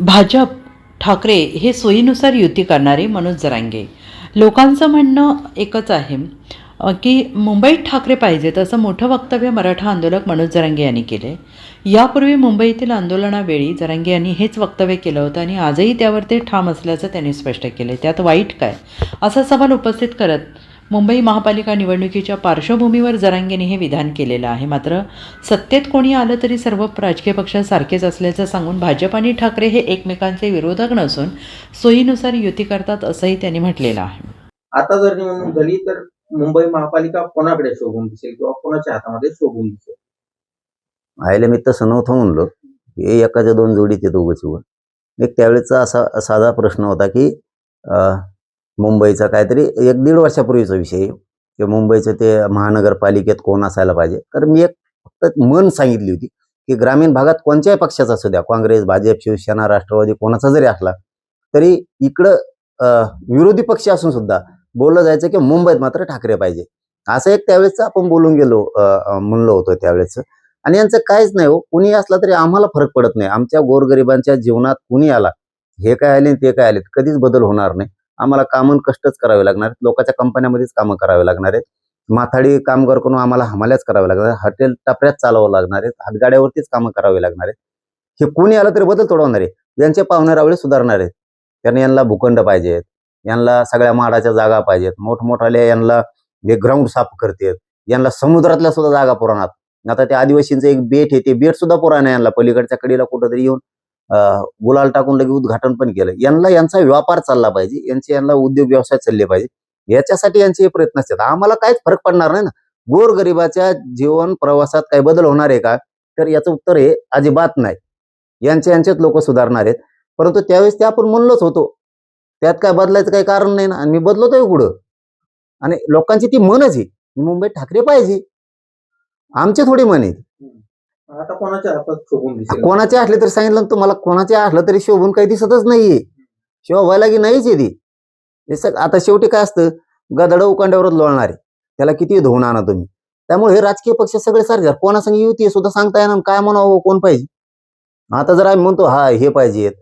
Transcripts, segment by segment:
भाजप ठाकरे हे सोयीनुसार युती करणारे मनोज जरांगे. लोकांचं म्हणणं एकच आहे की मुंबईत ठाकरे पाहिजेत असं मोठं वक्तव्य मराठा आंदोलक मनोज जरांगे यांनी केले यापूर्वी मुंबईतील आंदोलनावेळी जरांगे यांनी हेच वक्तव्य केलं होतं आणि आजही त्यावर ते ठाम असल्याचं त्यांनी स्पष्ट केले त्यात वाईट काय? असा सवाल उपस्थित करत मुंबई महापालिका निवडणुकीच्या पार्श्वभूमीवर जरांगेने हे विधान केलेलं आहे. मात्र सत्तेत कोणी आलं तरी सर्व राजकीय पक्ष सारखेच असल्याचं सांगून भाजप आणि ठाकरे हे एकमेकांचे विरोधक नसून सोयीनुसार युती करतात असंही त्यांनी म्हटलेलं आहे. आता जर निवडणूक झाली तर मुंबई महापालिका कोणाकडे शोभून दिसेल किंवा कोणाच्या हातामध्ये शोभून दिसेल? आयला मी तसं नव्हतं म्हणलो. हे एकाच्या दोन जोडीत येतो उगाच एक त्यावेळेचा असा साधा प्रश्न होता की मुंबईचा काहीतरी एक दीड वर्षापूर्वीचा विषय आहे, की मुंबईचं ते महानगरपालिकेत कोण असायला पाहिजे? तर मी एक फक्त मन सांगितली होती की ग्रामीण भागात कोणत्याही पक्षाचा असू द्या काँग्रेस भाजप शिवसेना राष्ट्रवादी कोणाचा जरी असला तरी इकडं विरोधी पक्ष असून सुद्धा बोललं जायचं की मुंबईत मात्र ठाकरे पाहिजे. असं एक त्यावेळेस आपण बोलून गेलो म्हणलो होतो त्यावेळेस आणि यांचं काहीच नाही हो. कुणी असला तरी आम्हाला फरक पडत नाही. आमच्या गोरगरिबांच्या जीवनात कुणी आला हे काय आले ते काय आले कधीच बदल होणार नाही. आम्हाला कामं कष्टच करावे लागणार. लोकांच्या कंपन्यामध्येच कामं करावे लागणार आहेत. माथाडी कामगार करून आम्हाला हमाल्याच करावे लागणार. हॉटेल टपऱ्यात चालवावं लागणार आहेत. हातगाड्यावरतीच कामं करावी लागणार आहेत. हे कोणी आलं तरी बदल तोडवणार आहे. यांचे पाहुणे सुधारणार आहेत. त्यांना यांना भूखंड पाहिजेत. यांना सगळ्या माडाच्या जागा पाहिजेत. मोठमोठाल्या यांना हे ग्राउंड साफ करतात. यांना समुद्रातल्या सुद्धा जागा पुराणात आता त्या आदिवासींचं एक बेट आहे. ते बेट सुद्धा पुराण आहे यांना. पलीकडच्या कडीला कुठंतरी येऊन गुलाल टाकून लगे उद्घाटन पण केलं. यांना यांचा व्यापार चालला पाहिजे. यांचे यांना उद्योग व्यवसाय चालले पाहिजे. याच्यासाठी यांचे हे प्रयत्न असतात. आम्हाला काहीच फरक पडणार नाही ना. गोरगरिबाच्या जीवन प्रवासात काही बदल होणार आहे का? तर याचं उत्तर हे अजिबात नाही. यांचे यांचेच लोक सुधारणार आहेत. परंतु त्यावेळेस ते आपण म्हणलोच होतो. त्यात काय बदलायचं काही कारण नाही ना. आणि मी बदलतोय पुढं आणि लोकांची ती मनच आहे. मुंबईत ठाकरे पाहिजे. आमचे थोडी मन आहे आता कोणाच्या हातात शोभून दिसेल? कोणाचे असले तरी सांगितलं ना तुम्हाला कोणाचे असलं तरी शोभून काही दिसतच नाहीये. शोभायला व्हायला की नाहीच आहे ती. आता शेवटी काय असतं? गदड उकांड्यावरच लोळणारे. त्याला किती धुवून आणा तुम्ही. त्यामुळे हे राजकीय पक्ष सगळे सारखे कोणासंग युती सुद्धा सांगता येणार काय म्हणावं हो, कोण पाहिजे? आता जर आम्ही म्हणतो हा हे पाहिजेत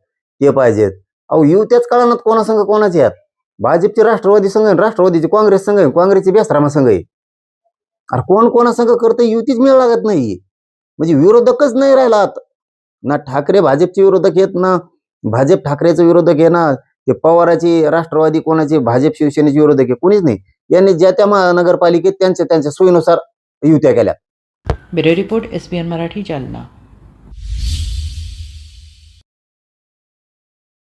ते पाहिजेत. अहो युत्याच काळात कोणासंग कोणाचे आहेत भाजपचे राष्ट्रवादी संघ राष्ट्रवादीचे काँग्रेस संघ आहे, काँग्रेसचे बेसरामा संघ आहे. अरे कोण कोणासंग करतं युतीच मिळ लागत नाहीये. म्हणजे विरोधकच नाही राहिला आता ना ठाकरे भाजपचे विरोधक आहेत ना भाजप ठाकरेचे विरोधक आहे ना ते पवाराची राष्ट्रवादी कोणाचे भाजप शिवसेनेचे विरोधक आहे कोणीच नाही. यांनी ज्या त्या महानगरपालिकेत त्यांच्या त्यांच्या सोयीनुसार युत्या केल्या. Bureau report S Marathi Jalna.